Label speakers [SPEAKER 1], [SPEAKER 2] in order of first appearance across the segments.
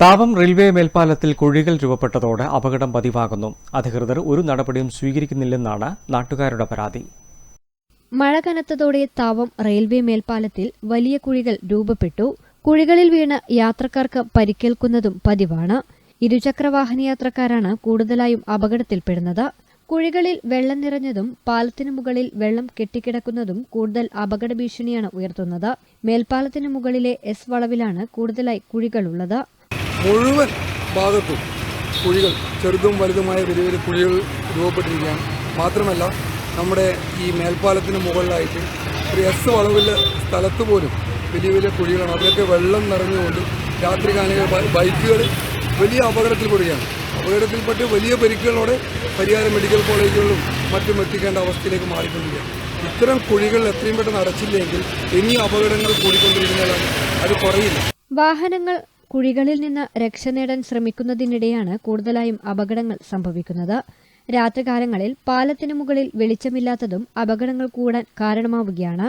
[SPEAKER 1] താപം റെയിൽവേ മേൽപ്പാലത്തിൽ കുഴികൾ രൂപപ്പെട്ടതോടെ അപകടം പതിവാകുന്നു. അധികൃതർ ഒരു നടപടിയും സ്വീകരിക്കുന്നില്ലെന്നാണ് നാട്ടുകാരുടെ പരാതി.
[SPEAKER 2] മഴ കനത്തതോടെ താവം റെയിൽവേ മേൽപ്പാലത്തിൽ വലിയ കുഴികൾ രൂപപ്പെട്ടു. കുഴികളിൽ വീണ് യാത്രക്കാർക്ക് പരിക്കേൽക്കുന്നതും പതിവാണ്. ഇരുചക്രവാഹന യാത്രക്കാരാണ് കൂടുതലായും അപകടത്തിൽപ്പെടുന്നത്. കുഴികളിൽ വെള്ളം നിറഞ്ഞതും പാലത്തിനു മുകളിൽ വെള്ളം കെട്ടിക്കിടക്കുന്നതും കൂടുതൽ അപകട ഭീഷണിയാണ് ഉയർത്തുന്നത്. മേൽപ്പാലത്തിനു മുകളിലെ എസ് വളവിലാണ് കൂടുതലായി കുഴികളുള്ളത്.
[SPEAKER 3] മുഴുവൻ ഭാഗത്തും കുഴികൾ ചെറുതും വലുതുമായ വലിയ വലിയ കുഴികൾ രൂപപ്പെട്ടിരിക്കുകയാണ്. മാത്രമല്ല നമ്മുടെ ഈ മേൽപ്പാലത്തിന് മുകളിലായിട്ട് ഒരു എസ് വളവിലെ സ്ഥലത്ത് പോലും വലിയ വലിയ കുഴികളാണ്. അതിലൊക്കെ വെള്ളം നിറഞ്ഞുകൊണ്ട് രാത്രി കാലങ്ങളിൽ ബൈക്കുകൾ വലിയ അപകടത്തിൽ അപകടത്തിൽപ്പെടുകയാണ് അപകടത്തിൽപ്പെട്ട് വലിയ പരിക്കുകളോടെ പരിഹാരം മെഡിക്കൽ കോളേജുകളിലും മറ്റും എത്തിക്കേണ്ട അവസ്ഥയിലേക്ക് മാറിക്കൊണ്ടിരിക്കുകയാണ്. ഇത്തരം കുഴികൾ എത്രയും പെട്ടെന്ന് അടച്ചില്ലെങ്കിൽ ഇനി അപകടങ്ങൾ കൂടിക്കൊണ്ടിരിക്കുന്നതാണ്. അത് കുറയില്ല.
[SPEAKER 2] വാഹനങ്ങൾ കുഴികളിൽ നിന്ന് രക്ഷ നേടാൻ ശ്രമിക്കുന്നതിനിടെയാണ് കൂടുതലായും അപകടങ്ങൾ സംഭവിക്കുന്നത്. രാത്രികാലങ്ങളിൽ പാലത്തിനു മുകളിൽ വെളിച്ചമില്ലാത്തതും അപകടങ്ങൾ കൂടാൻ കാരണമാവുകയാണ്.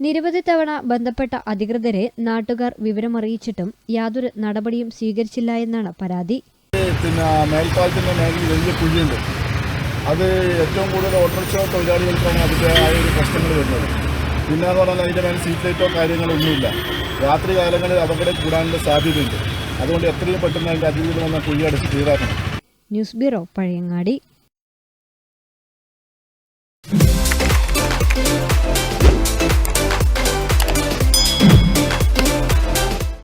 [SPEAKER 2] നിരവധി തവണ ബന്ധപ്പെട്ട അധികൃതരെ നാട്ടുകാർ വിവരമറിയിച്ചിട്ടും യാതൊരു നടപടിയും സ്വീകരിച്ചില്ല എന്നാണ് പരാതി.
[SPEAKER 4] പിന്നെ മേൽപ്പാലത്തിന്റെ വലിയ കുഴിയുണ്ട്. അത് ഏറ്റവും കൂടുതൽ ഓട്ടോറിക്ഷ തൊഴിലാളികൾക്കാണ് അതിന്റെതായ ഒരു പ്രശ്നങ്ങൾ വരുന്നത്. പിന്നെ എന്ന് പറഞ്ഞാൽ അതിന്റെ മേലെ സീറ്റ് ലൈറ്റോ കാര്യങ്ങളോ ഒന്നുമില്ല. രാത്രി കാലങ്ങളിൽ അപകടം കൂടാനുള്ള സാധ്യതയുണ്ട്. അതുകൊണ്ട് എത്രയും പെട്ടെന്ന് അതിന്റെ അധികൃതർ വന്ന കുഴി ക്ലിയറാക്കണം
[SPEAKER 2] ന്യൂസ് ബ്യൂറോ പഴയങ്ങാടി.